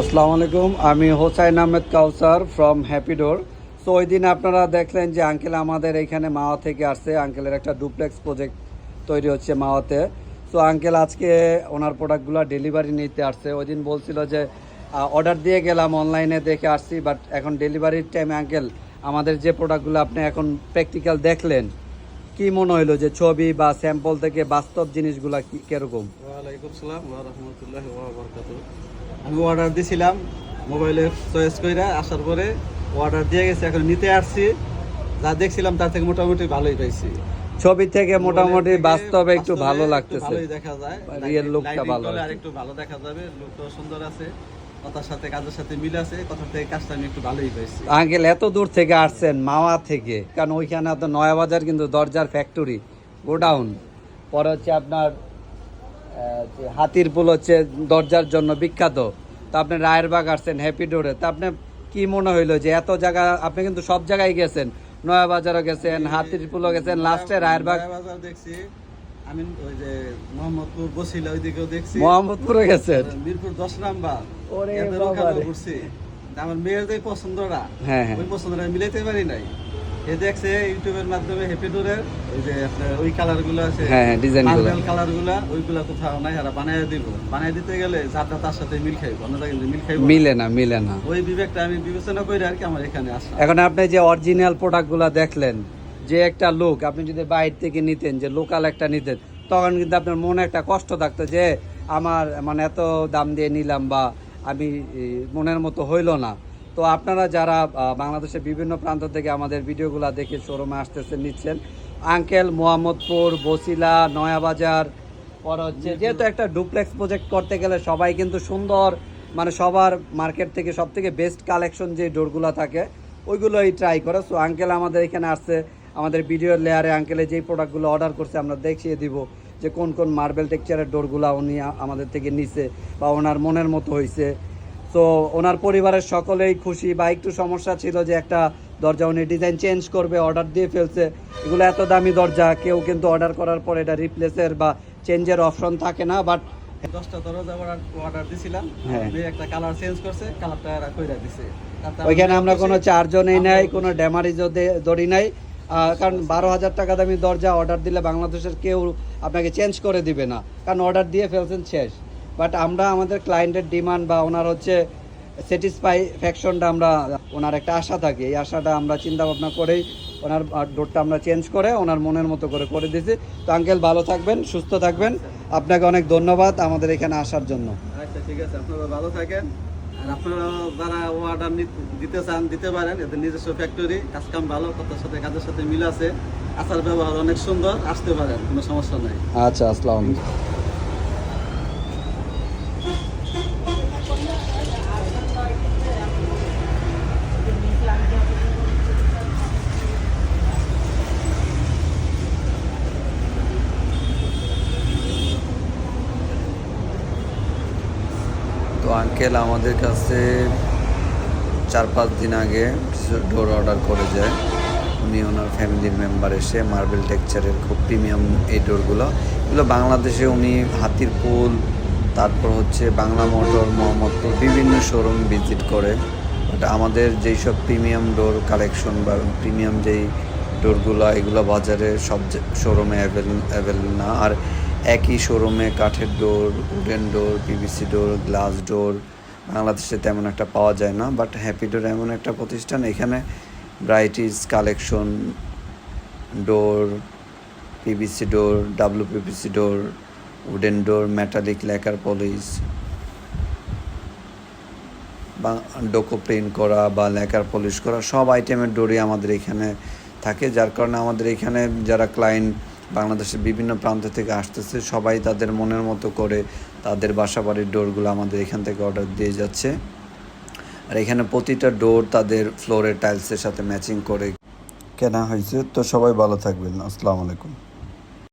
আসসালামু আলাইকুম। আমি Hossain Ahmed Kawsar from happy door so ওই দিন আপনারা দেখলেন যে আঙ্কেল আমাদের এইখানে মাওয়া থেকে আসছে। আঙ্কেলের একটা ডুপ্লেক্স প্রজেক্ট তৈরি হচ্ছে মাওয়াতে। সো আঙ্কেল আজকে ওনার প্রোডাক্টগুলো ডেলিভারি নিতে আসছে। ওই দিন বলছিল যে অর্ডার দিয়ে গেলাম অনলাইনে দেখে আসছি বাট এখন ডেলিভারির টাইমে আঙ্কেল আমাদের যে প্রোডাক্টগুলো আপনি এখন প্র্যাকটিক্যাল দেখলেন, কি মনে হইল যে ছবি বা স্যাম্পল থেকে বাস্তব জিনিসগুলা কি কীরকম? ওয়ালাইকুম আমি অর্ডার দিছিলাম মোবাইলে চয়েস কইরা আসার পরে অর্ডার দিয়ে গেছে এখন নিতে আসছি। যা দেখছিলাম তার থেকে মোটামুটি ভালোই পাইছি। ছবি থেকে মোটামুটি বাস্তবে একটু ভালো লাগতেছে। ভালোই দেখা যায়। real ভালো আর একটু ভালো দেখা যাবে লুকটাও সুন্দর আছে কথার সাথে কাজের সাথে মিল আছে কথা থেকে কাজটা আমি একটু ভালোই পাইছি। আঙ্কেল এত দূর থেকে আসছেন মাওয়া থেকে। কারণ ওইখানে তো নয়া বাজার কিন্তু দরজার ফ্যাক্টরি গোডাউন। পরে হচ্ছে আপনার হাতির পুল হচ্ছে দরজার জন্য বিখ্যাত। তা আপনি রায়েরবাগ আসছেন হ্যাপি ডোরে তা আপনি কি মনে হইল যে এত জায়গা আপনি কিন্তু সব জায়গায় গেছেন। নয়া বাজারও গেছেন হাতির পুলও গেছেন লাস্টে রায়েরবাগ। দেখছি। আমি ওই যে মোহাম্মদপুর বসিলা ওইদিকেও দেখছি। মোহাম্মদপুরে গেছেন? মিরপুর দশ নাম্বার। ওরে ঘুরছি। আমার মেয়ের যে পছন্দটা হ্যাঁ, হ্যাঁ। ওই পছন্দটা মিলাইতে পারি নাই। এ দেখছে ইউটিউবের মাধ্যমে হ্যাপি ওই যে আপনার ওই কালার আছে হ্যাঁ, হ্যাঁ। ওইগুলা কোথাও নাই আর বানায় দিব। বানায় দিতে গেলে তার সাথে মিল খাইব অন্যটা কিন্তু মিল খাইব মিলে না মিলে না। ওই বিবেকটা আমি বিবেচনা করে আর কি আমার এখানে আসা। এখন আপনি যে অরিজিনাল প্রোডাক্টগুলো দেখলেন যে একটা লোক আপনি যদি বাইরে থেকে নিতেন যে লোকাল একটা নিতেন তখন কিন্তু আপনার মনে একটা কষ্ট থাকতো যে আমার মানে এত দাম দিয়ে নিলাম বা আমি মনের মতো হইল না। তো আপনারা যারা বাংলাদেশের বিভিন্ন প্রান্ত থেকে আমাদের ভিডিওগুলো দেখে শোরুমে আসতেছেন নিচ্ছেন আঙ্কেল মোহাম্মদপুর বসিলা নয়াবাজার পর হচ্ছে যেহেতু একটা ডুপ্লেক্স প্রজেক্ট করতে গেলে সবাই কিন্তু সুন্দর মানে সবার মার্কেট থেকে সব থেকে বেস্ট কালেকশন যে ডোরগুলো থাকে ওইগুলোই ট্রাই করে। সো আঙ্কেল আমাদের এখানে আসছে আমাদের ভিডিওর লেয়ারে আঙ্কেলে যেই প্রোডাক্টগুলো অর্ডার করছে আমরা দেখিয়ে দিব যে কোন কোন মার্বেল টেক্সচারের ডোরগুলো উনি আমাদের থেকে নিছে বা ওনার মনের মতো হয়েছে তো ওনার পরিবারের সকলেই খুশি বা একটু সমস্যা ছিল যে একটা দরজা উনি ডিজাইন চেঞ্জ করবে অর্ডার দিয়ে ফেলছে। এগুলো এত দামি দরজা কেউ কিন্তু অর্ডার করার পর এটা রিপ্লেসের বা চেঞ্জের অপশন থাকে না বাট দশটা দরজা অর্ডার দিছিলাম। হ্যাঁ। একটা কালার চেঞ্জ করছে কালারটা কইরা দিছে। ওইখানে আমরা কোনো খুশি। নেই নাই কোনো ড্যামারিজও দড়ি নাই। কারণ বারো হাজার টাকা দামি দরজা অর্ডার দিলে বাংলাদেশের কেউ আপনাকে চেঞ্জ করে দিবে না। কারণ অর্ডার দিয়ে ফেলছেন শেষ। বাট আমরা আমাদের ক্লায়েন্টের ডিমান্ড বা ওনার হচ্ছে স্যাটিসফ্যাকশনটা আমরা ওনার একটা আশা থাকে। এই আশাটা আমরা চিন্তা ভাবনা করেই ওনার ডোরটা আমরা চেঞ্জ করে ওনার মনের মতো করে করে দিয়েছি। তো আঙ্কেল ভালো থাকবেন সুস্থ থাকবেন। আপনাকে অনেক ধন্যবাদ আমাদের এখানে আসার জন্য। আচ্ছা ঠিক আছে। আপনারা ভালো থাকেন। আর আপনারা যারা অর্ডার দিতে চান দিতে পারেন। এদের নিজস্ব ফ্যাক্টরি কাজ কাম ভালো কথার সাথে কাজের সাথে মিল আছে। আচার ব্যবহার অনেক সুন্দর আসতে পারেন কোনো সমস্যা নাই। আচ্ছা আসসালামু তো আঙ্কেল আমাদের কাছে চার পাঁচ দিন আগে কিছু ডোর অর্ডার করে যায় উনি ওনার ফ্যামিলির মেম্বার এসে মার্বেল টেক্সচারের খুব প্রিমিয়াম এই ডোরগুলো এগুলো বাংলাদেশে উনি হাতির পুল, তারপর হচ্ছে বাংলা মোটর মোহাম্মদপুর বিভিন্ন শোরুম ভিজিট করে। বাট আমাদের যেই সব প্রিমিয়াম ডোর কালেকশন বা প্রিমিয়াম যেই ডোরগুলো এগুলো বাজারে সব শোরুমে অ্যাভেল না। আর একই শোরুমে কাঠের door wooden door PVC door glass door বাংলাদেশে তেমন একটা পাওয়া যায় না বাট হ্যাপি ডোর এমন একটা প্রতিষ্ঠান, এখানে ব্রাইটিস collection door PVC door W PVC door wooden door metallic lacquer polish বা ডোকো প্রিন্ট করা বা লেকার পলিশ করা, সব আইটেমের ডোরই আমাদের এখানে থাকে, যার কারণে আমাদের এখানে যারা ক্লায়েন্ট বাংলাদেশের বিভিন্ন প্রান্ত থেকে আসতেছে। সবাই তাদের মনের মতো করে তাদের বাসা বাড়ির ডোরগুলো আমাদের এখান থেকে অর্ডার দিয়ে যাচ্ছে। আর এখানে প্রতিটা ডোর তাদের ফ্লোরের টাইলসের সাথে ম্যাচিং করে কেনা হয়েছে। তো সবাই ভালো থাকবেন। আসসালামু আলাইকুম।